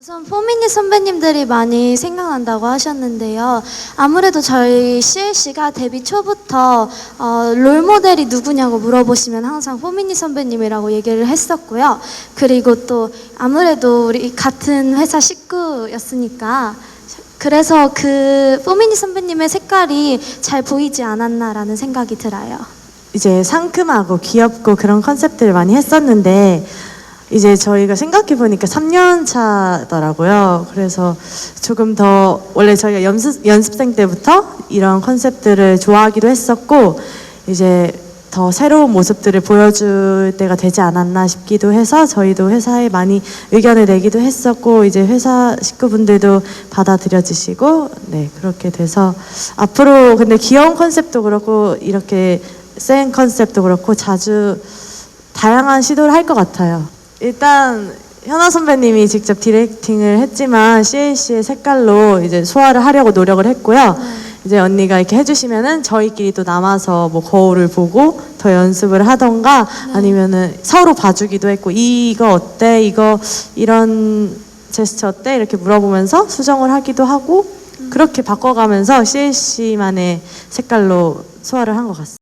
우선 포미니 선배님들이 많이 생각난다고 하셨는데요. 아무래도 저희 CLC가 데뷔 초부터 어, 롤 모델이 누구냐고 물어보시면 항상 포미니 선배님이라고 얘기를 했었고요. 그리고 또 아무래도 우리 같은 회사 식구였으니까 그래서 그 포미니 선배님의 색깔이 잘 보이지 않았나라는 생각이 들어요. 이제 상큼하고 귀엽고 그런 컨셉들을 많이 했었는데 이제 저희가 생각해 보니까 3년 차더라고요. 그래서 조금 더 원래 저희가 연습 연습생 때부터 이런 컨셉들을 좋아하기도 했었고 이제 더 새로운 모습들을 보여줄 때가 되지 않았나 싶기도 해서 저희도 회사에 많이 의견을 내기도 했었고 이제 회사 식구분들도 받아들여 주시고 네 그렇게 돼서 앞으로 근데 귀여운 컨셉도 그렇고 이렇게 센 컨셉도 그렇고 자주 다양한 시도를 할 것 같아요. 일단 현아 선배님이 직접 디렉팅을 했지만 CLC의 색깔로 이제 소화를 하려고 노력을 했고요. 이제 언니가 이렇게 해주시면은 저희끼리 또 남아서 뭐 거울을 보고 더 연습을 하던가 아니면은 서로 봐주기도 했고 이거 어때? 이거 이런 제스처 어때? 이렇게 물어보면서 수정을 하기도 하고 그렇게 바꿔가면서 CLC만의 색깔로 소화를 한 것 같습니다.